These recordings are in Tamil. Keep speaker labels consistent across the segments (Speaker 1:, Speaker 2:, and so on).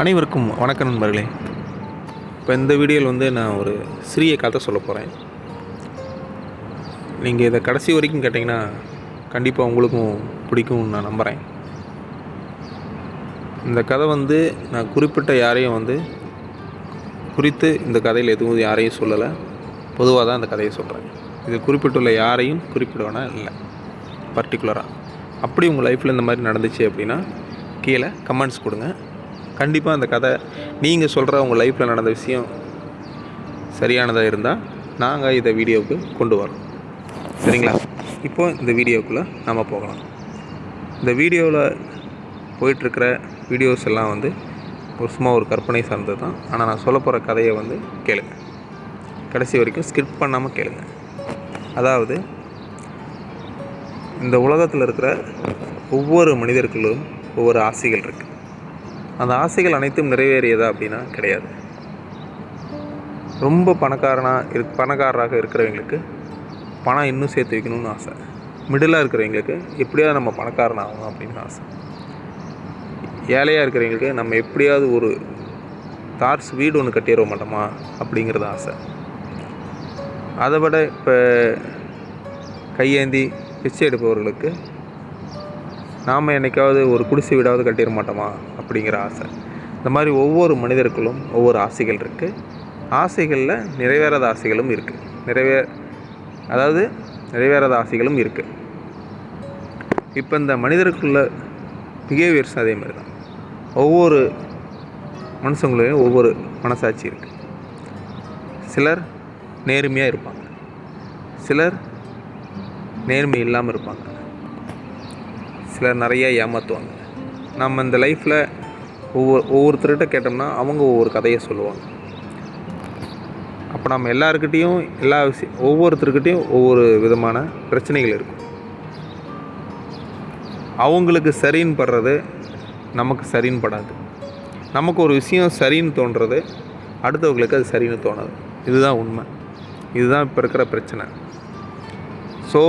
Speaker 1: அனைவருக்கும் வணக்க நண்பர்களே. இப்போ இந்த வீடியோவில் வந்து நான் ஒரு சிறிய கதை சொல்ல போகிறேன் நீங்கள் இதை கடைசி வரைக்கும் கேட்டிங்கன்னா கண்டிப்பாக உங்களுக்கும் பிடிக்கும்னு நான் நம்புகிறேன் இந்த கதை வந்து நான் குறிப்பிட்ட யாரையும் வந்து குறித்து இந்த கதையில் எதுவும் யாரையும் சொல்லலை. பொதுவாக தான் இந்த கதையை சொல்கிறேன் இது குறிப்பிட்டுள்ள யாரையும் குறிப்பிடுவேனா இல்லை. பர்டிகுலராக அப்படி உங்கள் லைஃப்பில் இந்த மாதிரி நடந்துச்சு அப்படின்னா கீழே கமெண்ட்ஸ் கொடுங்க. கண்டிப்பாக அந்த கதை நீங்கள் சொல்கிற உங்கள் லைஃப்பில் நடந்த விஷயம் சரியானதாக இருந்தால் நாங்கள் இதை வீடியோவுக்கு கொண்டு வரோம். சரிங்களா? இப்போ இந்த வீடியோக்குள்ளே நம்ம போகலாம். இந்த வீடியோவில் போயிட்டுருக்கிற வீடியோஸ் எல்லாம் வந்து ஒரு சும்மா ஒரு கற்பனை சார்ந்தது தான் ஆனால் நான் சொல்ல போகிற கதையை வந்து கேளுங்க. கடைசி வரைக்கும் ஸ்கிப் பண்ணாமல் கேளுங்க. அதாவது இந்த உலகத்தில் இருக்கிற ஒவ்வொரு மனிதர்களும் ஒவ்வொரு ஆசைகள் இருக்குது அந்த ஆசைகள் அனைத்தும் நிறைவேறியதா அப்படின்னா கிடையாது. ரொம்ப பணக்காரனாக இரு பணக்காரராக இருக்கிறவங்களுக்கு பணம் இன்னும் சேர்த்து வைக்கணும்னு ஆசை. மிடிலாக இருக்கிறவங்களுக்கு எப்படியாவது நம்ம பணக்காரன் ஆகணும் அப்படின்னு ஆசை. ஏழையாக இருக்கிறவங்களுக்கு நம்ம எப்படியாவது ஒரு தார்ஸ் வீடு ஒன்று கட்டிட மாட்டோமா அப்படிங்கிறது ஆசை. அதை விட இப்போ கையேந்தி பிச்சை எடுப்பவர்களுக்கு நாம் என்னைக்காவது ஒரு குடிசை வீடாவது கட்டிட மாட்டோமா அப்படிங்கிற ஆசை. இந்த மாதிரி ஒவ்வொரு மனிதருக்குள்ளும் ஒவ்வொரு ஆசைகள் இருக்குது ஆசைகளில் நிறைவேறாத ஆசைகளும் இருக்குது நிறைவே அதாவது நிறைவேறாத ஆசைகளும் இருக்குது இப்போ இந்த மனிதருக்குள்ள பிஹேவியர்ஸ் அதே மாதிரி தான் ஒவ்வொரு மனுஷங்களையும் ஒவ்வொரு மனசாட்சி இருக்குது சிலர் நேர்மையாக இருப்பாங்க. சிலர் நேர்மை இல்லாமல் இருப்பாங்க. சிலர் நிறைய ஏமாற்றுவாங்க நம்ம இந்த லைஃப்பில் ஒவ்வொரு ஒவ்வொருத்தர்கிட்ட கேட்டோம்னா அவங்க ஒவ்வொரு கதையை சொல்லுவாங்க. அப்போ நம்ம எல்லாருக்கிட்டேயும் எல்லா விஷயம் ஒவ்வொருத்தருக்கிட்டேயும் ஒவ்வொரு விதமான பிரச்சனைகள் இருக்கும். அவங்களுக்கு சரின்னு படுறது நமக்கு சரின்னு படாது. நமக்கு ஒரு விஷயம் சரின்னு தோன்றது அடுத்தவங்களுக்கு அது சரின்னு தோணாது. இதுதான் உண்மை. இதுதான் இப்போ இருக்கிற பிரச்சனை. ஸோ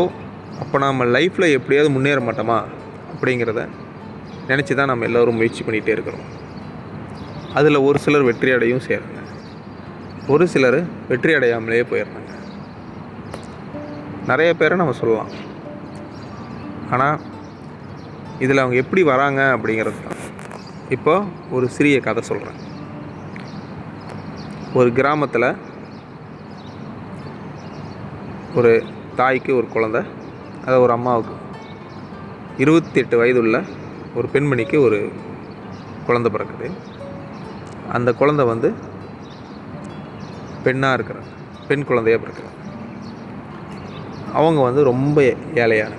Speaker 1: அப்போ நம்ம லைஃப்பில் எப்படியாவது முன்னேற மாட்டோமா? அப்படிங்கிறத நினச்சி தான் நம்ம எல்லோரும் முயற்சி பண்ணிகிட்டே இருக்கிறோம். அதில் ஒரு சிலர் வெற்றி அடையும் செய்கிறாங்க ஒரு சிலர் வெற்றி அடையாமலே போயிடுறாங்க. நிறைய பேரை நம்ம சொல்லலாம். ஆனால் இதில் அவங்க எப்படி வராங்க அப்படிங்கிறது தான். இப்போ ஒரு சிறிய கதை சொல்கிறேன். ஒரு கிராமத்தில் ஒரு தாய்க்கு ஒரு குழந்த அதை ஒரு அம்மாவுக்கு இருபத்தி எட்டு வயதுள்ள ஒரு பெண்மணிக்கு ஒரு குழந்த பிறக்குது. அந்த குழந்த வந்து பெண்ணாக இருக்கிறாங்க பெண் குழந்தையாக பிறக்கிறாங்க அவங்க வந்து ரொம்ப ஏழையான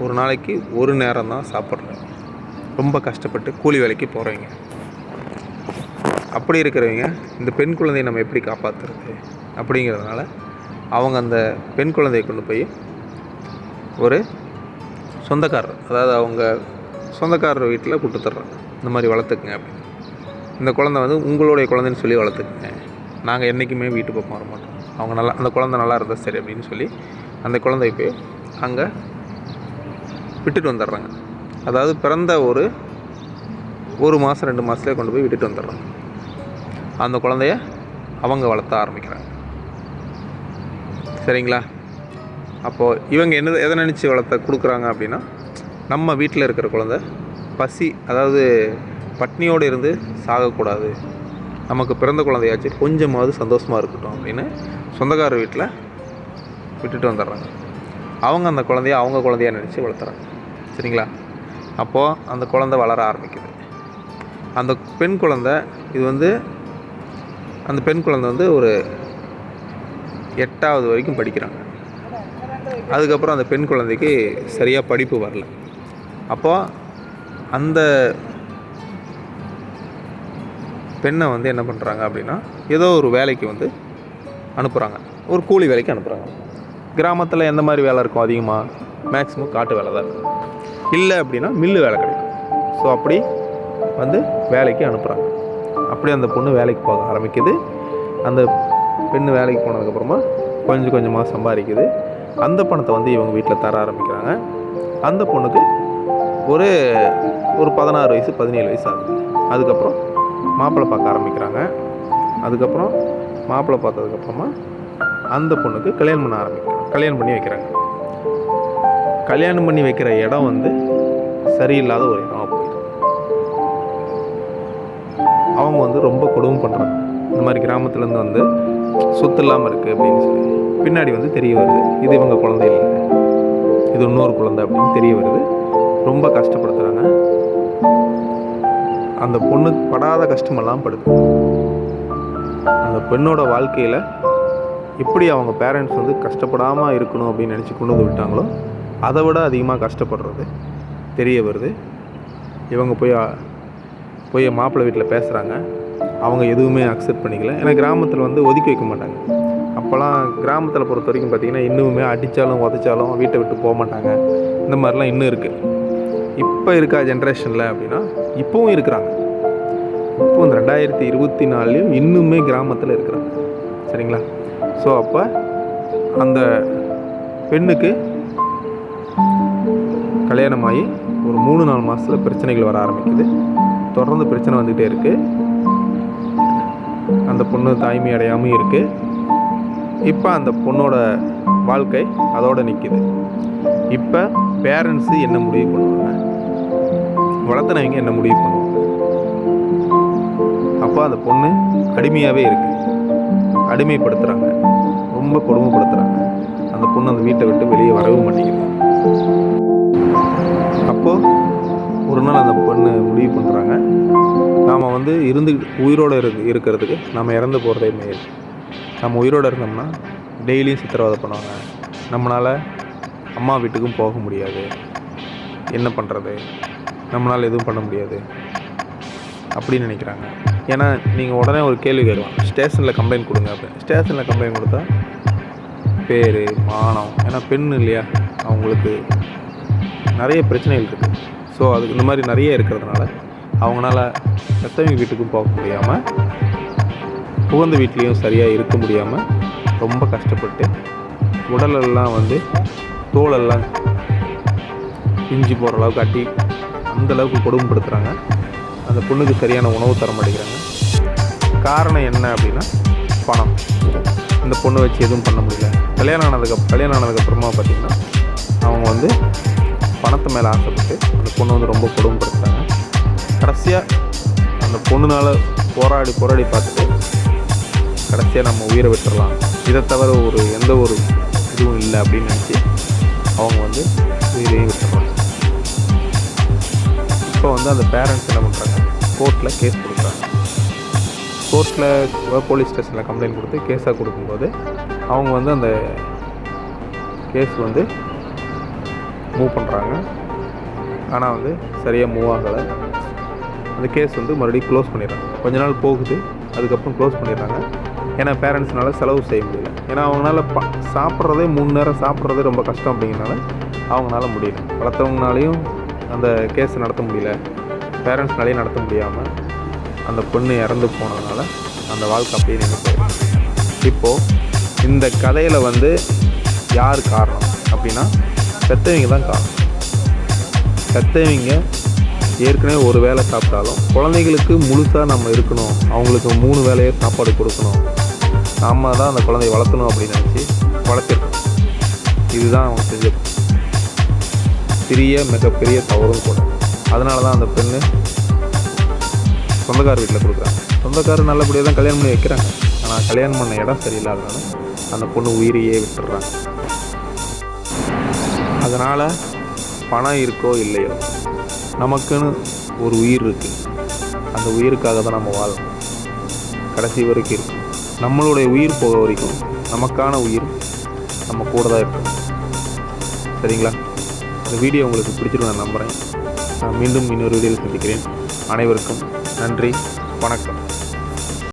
Speaker 1: ஒரு நாளைக்கு ஒரு நேரம் தான் சாப்பிட்றாங்க. ரொம்ப கஷ்டப்பட்டு கூலி வேலைக்கு போகிறவங்க அப்படி இருக்கிறவங்க இந்த பெண் குழந்தையை நம்ம எப்படி காப்பாற்றுறது அப்படிங்கிறதுனால அவங்க அந்த பெண் குழந்தையை கொண்டு போய் ஒரு சொந்தக்காரர். அதாவது அவங்க சொந்தக்காரர் வீட்டில் கொடுத்துட்றாங்க இந்த மாதிரி வளர்த்துக்குங்க அப்படின்னு. இந்த குழந்தை வந்து உங்களுடைய குழந்தைன்னு சொல்லி வளர்த்துக்குங்க. நாங்கள் என்றைக்குமே வீட்டு பக்கம் வர மாட்டோம். அவங்க நல்லா அந்த குழந்தை நல்லா இருந்தால் சரி அப்படின்னு சொல்லி அந்த குழந்தைய போய் அங்கே விட்டுட்டு வந்துடுறாங்க அதாவது பிறந்த ஒரு ஒரு மாதம் ரெண்டு மாதத்துலேயே கொண்டு போய் விட்டுட்டு வந்துடுறாங்க அந்த குழந்தைய அவங்க வளர்த்த ஆரம்பிக்கிறாங்க. சரிங்களா? அப்போது இவங்க என்ன எதை நினச்சி வளர்த்த கொடுக்குறாங்க அப்படின்னா நம்ம வீட்டில் இருக்கிற குழந்த பசி அதாவது பட்னியோடு இருந்து சாகக்கூடாது. நமக்கு பிறந்த குழந்தையாச்சு கொஞ்சமாவது சந்தோஷமாக இருக்கட்டும் அப்படின்னு சொந்தக்கார வீட்டில் விட்டுட்டு வந்துடுறாங்க. அவங்க அந்த குழந்தைய அவங்க குழந்தையா நினச்சி வளர்த்துறாங்க. சரிங்களா? அப்போது அந்த குழந்தை வளர ஆரம்பிக்குது. அந்த பெண் குழந்தை இது வந்து அந்த பெண் குழந்தை வந்து ஒரு எட்டாவது வரைக்கும் படிக்கிறாங்க. அதுக்கப்புறம் அந்த பெண் குழந்தைக்கு சரியாக படிப்பு வரல. அப்போ அந்த பெண்ணை வந்து என்ன பண்ணுறாங்க அப்படின்னா ஏதோ ஒரு வேலைக்கு வந்து அனுப்புகிறாங்க ஒரு கூலி வேலைக்கு அனுப்புகிறாங்க கிராமத்தில் எந்த மாதிரி வேலை இருக்கும் அதிகமாக மேக்ஸிமம் காட்டு வேலை தான் இருக்கும். இல்லை அப்படின்னா மில்லு வேலை கிடைக்கும். ஸோ அப்படி வந்து வேலைக்கு அனுப்புகிறாங்க அப்படி அந்த பொண்ணு வேலைக்கு போக ஆரம்பிக்குது. அந்த பெண்ணு வேலைக்கு போனதுக்கப்புறமா கொஞ்சம் கொஞ்சமாக சம்பாதிக்குது. அந்த பணத்தை வந்து இவங்க வீட்டில் தர ஆரம்பிக்கிறாங்க. அந்த பொண்ணுக்கு ஒரு ஒரு பதினாறு வயசு பதினேழு வயசு ஆகுது. அதுக்கப்புறம் மாப்பிள்ளை பார்க்க ஆரம்பிக்கிறாங்க. அதுக்கப்புறம் மாப்பிள்ளை பார்த்ததுக்கப்புறமா அந்த பொண்ணுக்கு கல்யாணம் பண்ண ஆரம்பிக்கிறாங்க. கல்யாணம் பண்ணி வைக்கிறாங்க. கல்யாணம் பண்ணி வைக்கிற இடம் வந்து சரியில்லாத ஒரு இடமா போயிடுது அவங்க வந்து ரொம்ப கொடுமை பண்ணுறாங்க இந்த மாதிரி கிராமத்துலேருந்து வந்து சொத்து இல்லாமல் இருக்குது அப்படின்னு சொல்லி. பின்னாடி வந்து தெரிய வருது. இது இவங்க குழந்தை இல்லை இது இன்னொரு குழந்தை அப்படின்னு தெரிய வருது. ரொம்ப கஷ்டப்படுத்துகிறாங்க அந்த பொண்ணு படாத கஷ்டமெல்லாம் படுது. அந்த பெண்ணோட வாழ்க்கையில் எப்படி அவங்க பேரண்ட்ஸ் வந்து கஷ்டப்படாமல் இருக்கணும் அப்படின்னு நினச்சி கொண்டு வந்து விட்டாங்களோ அதை விட அதிகமாக கஷ்டப்படுறது தெரிய வருது. இவங்க போய் போய் மாப்பிள்ளை வீட்டில் பேசுகிறாங்க அவங்க எதுவுமே அக்செப்ட் பண்ணிக்கல. ஏன்னா கிராமத்தில் வந்து ஒதுக்கி வைக்க மாட்டாங்க. அப்போல்லாம் கிராமத்தில் பொறுத்த வரைக்கும் பார்த்திங்கன்னா இன்னுமே அடித்தாலும் உதைச்சாலும் வீட்டை விட்டு போக மாட்டாங்க. இந்த மாதிரிலாம் இன்னும் இருக்குது இப்போ இருக்க ஜென்ரேஷனில் அப்படின்னா இப்போவும் இருக்கிறாங்க. இப்போ இந்த ரெண்டாயிரத்தி இருபத்தி நாலுலேயும் இன்னுமே கிராமத்தில் இருக்கிறாங்க. சரிங்களா? ஸோ அப்போ அந்த பெண்ணுக்கு கல்யாணமாகி ஒரு மூணு நாலு மாதத்தில் பிரச்சனைகள் வர ஆரம்பிக்குது. தொடர்ந்து பிரச்சனை வந்துகிட்டே இருக்குது அந்த பொண்ணு தாய்மை அடையாமல் இருக்குது இப்போ அந்த பொண்ணோட வாழ்க்கை அதோடு நிற்கிது இப்போ பேரண்ட்ஸு என்ன முடிவு பண்ணுவாங்க? வளர்த்தனவங்க என்ன முடிவு பண்ணுவாங்க? அப்போ அந்த பொண்ணு அடிமையாகவே இருக்குது அடிமைப்படுத்துகிறாங்க ரொம்ப கொடுமைப்படுத்துகிறாங்க அந்த பொண்ணு அந்த வீட்டை விட்டு வெளியே வரவும் மாட்டேங்குது. ஒரு நாள் அந்த பொண்ணு முடிவு பண்ணுறாங்க நாம் வந்து இருந்து உயிரோடு இரு இருக்கிறதுக்கு நம்ம இறந்து போகிறதே மேல். நம்ம உயிரோடு இருந்தோம்னா டெய்லியும் சித்திரவதை பண்ணுவாங்க. நம்மளால் அம்மா வீட்டுக்கும் போக முடியாது. என்ன பண்ணுறது நம்மளால் எதுவும் பண்ண முடியாது. அப்படின்னு நினைக்கிறாங்க. ஏன்னா நீங்கள் உடனே ஒரு கேள்வி கேட்கலாம். ஸ்டேஷனில் கம்ப்ளைண்ட் கொடுங்க அப்படின்னு. ஸ்டேஷனில் கம்ப்ளைண்ட் கொடுத்தா பேர் மானம். ஏன்னா பெண் இல்லையா? அவங்களுக்கு நிறைய பிரச்சனைகள் இருக்குது ஸோ அதுக்கு இந்த மாதிரி நிறைய இருக்கிறதுனால அவங்களால பெத்தவங்க வீட்டுக்கும் போக முடியாமல் புகுந்த வீட்லேயும் சரியாக இருக்க முடியாமல் ரொம்ப கஷ்டப்பட்டு உடலெல்லாம் வந்து தோலெல்லாம் பிஞ்சு போகிற அளவுக்கு அட்டி அந்தளவுக்கு கொடுமைப்படுத்துகிறாங்க அந்த பொண்ணுக்கு சரியான உணவு தர மாட்டேங்கிறாங்க. காரணம் என்ன அப்படின்னா பணம். இந்த பொண்ணை வச்சு எதுவும் பண்ண முடியல. கல்யாணம் ஆனதுக்கு கல்யாணம் ஆனதுக்கப்புறமா பார்த்திங்கன்னா அவங்க வந்து பணத்து மேலே ஆசைப்பட்டு பொண்ணு வந்து ரொம்ப கொடுமைப்படுத்துறாங்க. கடைசியாக அந்த பொண்ணுனால் போராடி போராடி பார்த்துட்டு கடைசியாக நம்ம உயிரை விட்டுறலாம். இதை தவிர ஒரு எந்த ஒரு இதுவும் இல்லை அப்படின்னு நினச்சி அவங்க வந்து உயிரையும் விட்டுறாங்க. இப்போ வந்து அந்த பேரண்ட்ஸ் என்ன பண்ணுறாங்க கோர்ட்டில் கேஸ் கொடுக்குறாங்க. கோர்ட்டில் போலீஸ் ஸ்டேஷனில் கம்ப்ளைண்ட் கொடுத்து கேஸாக கொடுக்கும்போது அவங்க வந்து அந்த கேஸ் வந்து மூவ் பண்ணுறாங்க ஆனால் வந்து சரியாக மூவ் ஆகலை. அந்த கேஸ் வந்து மறுபடியும் க்ளோஸ் பண்ணிடுறாங்க. கொஞ்ச நாள் போகுது அதுக்கப்புறம் க்ளோஸ் பண்ணிடுறாங்க. ஏன்னா பேரண்ட்ஸ்னால செலவு செய்ய முடியல. ஏன்னா அவங்களால ப சாப்பிட்றதே மூணு நேரம் சாப்பிட்றதே ரொம்ப கஷ்டம் அப்படிங்கிறனால அவங்களால முடியல. வளர்த்தவங்கனாலையும் அந்த கேஸ் நடத்த முடியல. பேரண்ட்ஸ்னாலையும் நடத்த முடியாமல் அந்த பொண்ணு இறந்து போனதுனால அந்த வாழ்க்கை அப்படியே நின்று இப்போது இந்த கதையில் வந்து யார் காரணம் அப்படின்னா பெற்றவங்க தான் காரணம். பெற்றவங்க ஏற்கனவே ஒரு வேளை சாப்பிட்டாலும் குழந்தைங்களுக்கு முழுசாக நம்ம இருக்கணும். அவங்களுக்கு மூணு வேலையை சாப்பாடு கொடுக்கணும். நாம தான் அந்த குழந்தைய வளர்த்தணும் அப்படின்னு நினச்சி வளர்த்துருக்கோம் இதுதான் அவங்க செஞ்சது பெரிய மிகப்பெரிய தவறும் கூட. அதனால தான் அந்த பெண்ணு சொந்தக்கார வீட்டில் கொடுக்குறாங்க. சொந்தக்காரர் நல்லபடியாக தான் கல்யாணம் பண்ணி வைக்கிறாங்க. ஆனால் கல்யாணம் பண்ண இடம் சரியில்லாதனால அந்த பொண்ணு உயிரையே விட்டுடுறாங்க. அதனால் பணம் இருக்கோ இல்லையோ நமக்குன்னு ஒரு உயிர் இருக்குது அந்த உயிருக்காக தான் நம்ம வாழணும். கடைசி வரைக்கும் இருக்கும் நம்மளுடைய உயிர் போக வரைக்கும் நமக்கான உயிர் நம்ம கூட தான் இருக்கும் சரிங்களா? இந்த வீடியோ உங்களுக்கு பிடிச்சிட்டு நான் நம்புகிறேன் நான் மீண்டும் இன்னொரு வீடியோவில் சந்திக்கிறேன். அனைவருக்கும் நன்றி வணக்கம்.